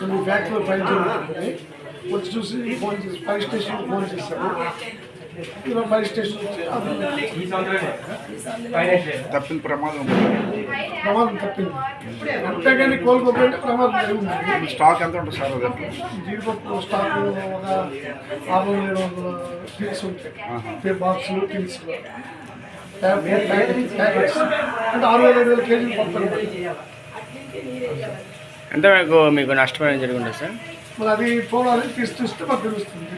కొన్ని ఫ్యాక్టరీలో ఫైల్ జరుగుతుంది వచ్చి చూసి ఫోన్ చేసి ఫైర్ స్టేషన్ ఫోన్ చేశారు తప్పిన ప్రమాదం ప్రమాదం తప్పింది. అంతేగాని కోలుకోకపోతే ప్రమాదం జరిగింది స్టాక్ ఎంత ఉంటుంది సార్ అది? జీడిపప్పు స్టాక్ ఒక ఆరు వందల ఏడు వందల టిన్స్ ఉంటాయి. బాక్సులు టిన్స్. అంటే ఆరు వేల ఐదు వేల కేజీలు పంపండి ఎంతవరకు మీకు నష్టపోయడం జరిగింది సార్? మరి అది పోవాలి తీసి చూస్తే మాకు తెలుస్తుంది.